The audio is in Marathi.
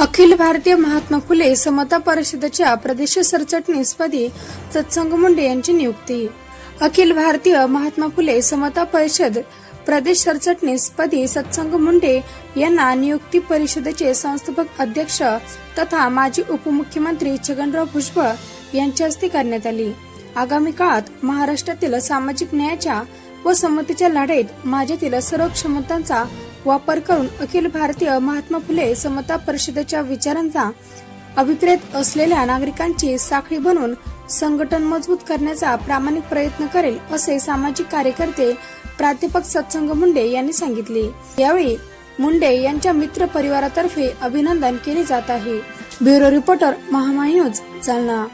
अखिल भारतीय महात्मा फुले समता परिषदेच्या प्रदेश सरचटणीसपदी सत्संग मुंडे यांची नियुक्ती. अखिल भारतीय महात्मा फुले समता परिषद प्रदेश सरचटणीसपदी सत्संग मुंडे यांना नियुक्ती परिषदेचे संस्थापक अध्यक्ष तथा माजी उपमुख्यमंत्री छगनराव भुजबळ यांच्या हस्ते करण्यात आली. आगामी काळात महाराष्ट्रातील सामाजिक न्यायाच्या व समतेच्या लढाईत माझ्यातील सर्व क्षमतांचा वापर करून अखिल भारतीय महात्मा फुले समता परिषदेच्या विचारांचा अभिप्रेत असलेल्या नागरिकांची साखळी बनवून संघटन मजबूत करण्याचा प्रामाणिक प्रयत्न करेल असे सामाजिक कार्यकर्ते प्राध्यापक सत्संग मुंडे यांनी सांगितले. यावेळी मुंडे यांच्या मित्र परिवारातर्फे अभिनंदन केले जात आहे. ब्युरो रिपोर्टर महामा न्यूज जालना.